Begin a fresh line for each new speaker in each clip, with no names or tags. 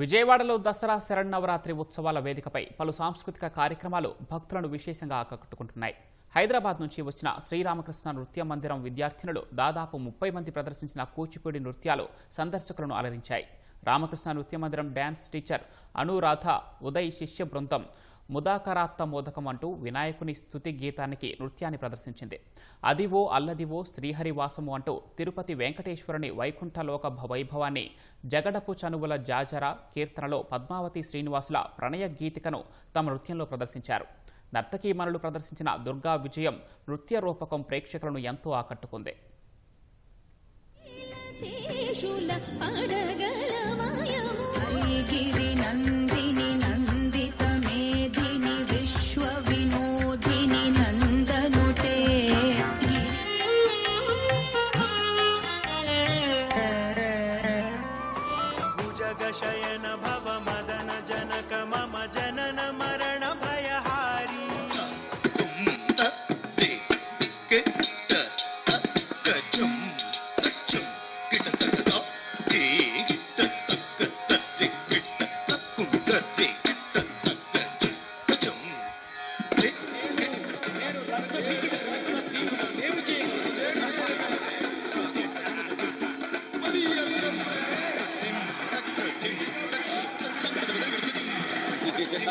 విజయవాడలో దసరా శరణ్నవరాత్రి ఉత్సవాల వేదికపై పలు సాంస్కృతిక కార్యక్రమాలు భక్తులను విశేషంగా ఆకట్టుకుంటున్నాయి. హైదరాబాద్ నుంచి వచ్చిన శ్రీరామకృష్ణ నృత్య మందిరం విద్యార్థినులు దాదాపు ముప్పై మంది ప్రదర్శించిన కూచిపూడి నృత్యాలు సందర్శకులను అలరించాయి. రామకృష్ణ నృత్య మందిరం డ్యాన్స్ టీచర్ అనురాధ ఉదయ్ శిష్య బృందం ముదాకరాత్త మోదకం అంటూ వినాయకుని స్తుతి గీతానికి నృత్యాన్ని ప్రదర్శించింది. అదివో అల్లదివో శ్రీహరివాసము అంటూ తిరుపతి వెంకటేశ్వరుని వైకుంఠలోక భ- వైభవాన్ని జగడపు చనువుల జాజర కీర్తనలో పద్మావతి శ్రీనివాసుల ప్రణయ గీతికను తమ నృత్యంలో ప్రదర్శించారు. నర్తకీమణులు ప్రదర్శించిన దుర్గా విజయం నృత్య రూపకం ప్రేక్షకులను ఎంతో ఆకట్టుకుంది.
శేషుల
గిరి నంది
भुजगशयन भव मदन जनक मम जनन मरण भयहारी
శ్రీ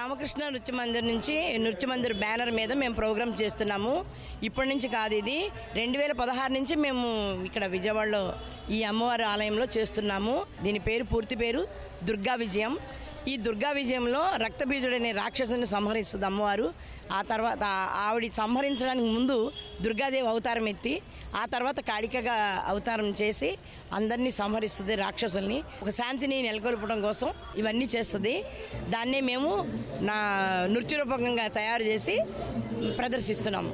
రామకృష్ణ నృత్య మందిర్ నుంచి నృత్య మందిర్ బ్యానర్ మీద మేము ప్రోగ్రామ్ చేస్తున్నాము. ఇప్పటి నుంచి కాదు ఇది. రెండు వేల పదహారు నుంచి మేము ఇక్కడ విజయవాడలో ఈ అమ్మవారి ఆలయంలో చేస్తున్నాము. దీని పేరు పూర్తి పేరు దుర్గా విజయం. ఈ దుర్గా విజయంలో రక్తబీజుడనే రాక్షసుని సంహరిస్తుంది అమ్మవారు. ఆ తర్వాత ఆవిడ సంహరించడానికి ముందు దుర్గాదేవి అవతారం ఎత్తి ఆ తర్వాత కాళికగా అవతారం చేసి అందరినీ సంహరిస్తుంది రాక్షసుల్ని. ఒక శాంతిని నెలకొల్పడం కోసం ఇవన్నీ చేస్తుంది. దాన్నే మేము నా నృత్యరూపకంగా తయారు చేసి ప్రదర్శిస్తున్నాము.